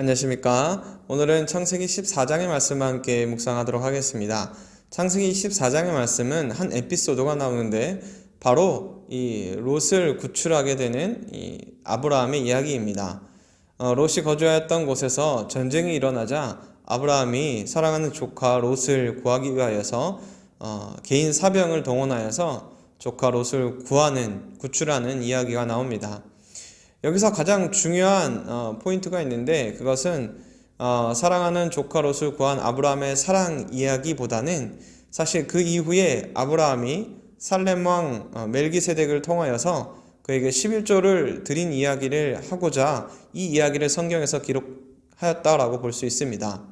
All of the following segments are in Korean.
안녕하십니까. 오늘은 창세기 14장의 말씀과 함께 묵상하도록 하겠습니다. 창세기 14장의 말씀은 한 에피소드가 나오는데 바로 이 롯을 구출하게 되는 이 아브라함의 이야기입니다. 어, 롯이 거주하였던 곳에서 전쟁이 일어나자 아브라함이 사랑하는 조카 롯을 구하기 위하여서 어, 개인 사병을 동원하여서 조카 롯을 구하는 구출하는 이야기가 나옵니다. 여기서 가장 중요한 어, 포인트가 있는데 그것은 어, 사랑하는 조카 롯을 구한 아브라함의 사랑 이야기보다는 사실 그 이후에 아브라함이 살렘 왕 어, 멜기세덱을 통하여서 그에게 11조를 드린 이야기를 하고자 이 이야기를 성경에서 기록하였다라고 볼 수 있습니다.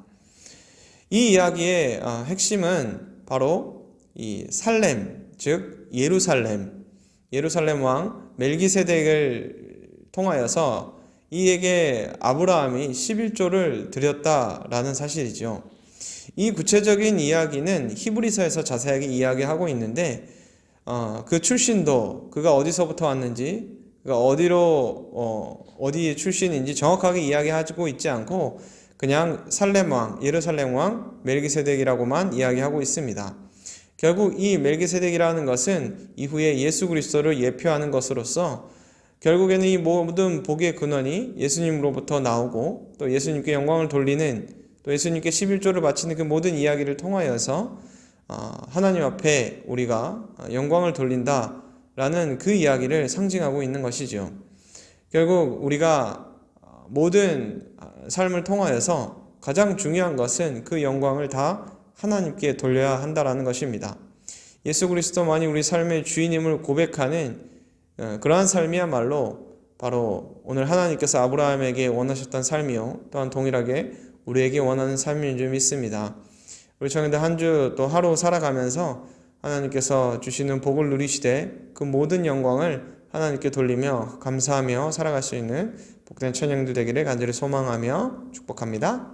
이 이야기의 어, 핵심은 바로 이 살렘, 즉 예루살렘, 예루살렘 왕 멜기세덱을 통하여서 이에게 아브라함이 11조를 드렸다라는 사실이죠. 이 구체적인 이야기는 히브리서에서 자세하게 이야기하고 있는데 어, 그 출신도 그가 어디서부터 왔는지 그가 어디로 어, 어디 출신인지 정확하게 이야기하고 있지 않고 그냥 살렘 왕 예루살렘 왕 멜기세덱이라고만 이야기하고 있습니다. 결국 이 멜기세덱이라는 것은 이후에 예수 그리스도를 예표하는 것으로서 결국에는 이 모든 복의 근원이 예수님으로부터 나오고 또 예수님께 영광을 돌리는 또 예수님께 11조를 바치는 그 모든 이야기를 통하여서 어, 하나님 앞에 우리가 영광을 돌린다라는 그 이야기를 상징하고 있는 것이죠. 결국 우리가 모든 삶을 통하여서 가장 중요한 것은 그 영광을 다 하나님께 돌려야 한다라는 것입니다. 예수 그리스도만이 우리 삶의 주인임을 고백하는 어, 그러한 삶이야말로 바로 오늘 하나님께서 아브라함에게 원하셨던 삶이요 또한 동일하게 우리에게 원하는 삶인 줄 믿습니다. 우리 청년들 한 주 또 하루 살아가면서 하나님께서 주시는 복을 누리시되 그 모든 영광을 하나님께 돌리며 감사하며 살아갈 수 있는 복된 천영들 되기를 간절히 소망하며 축복합니다.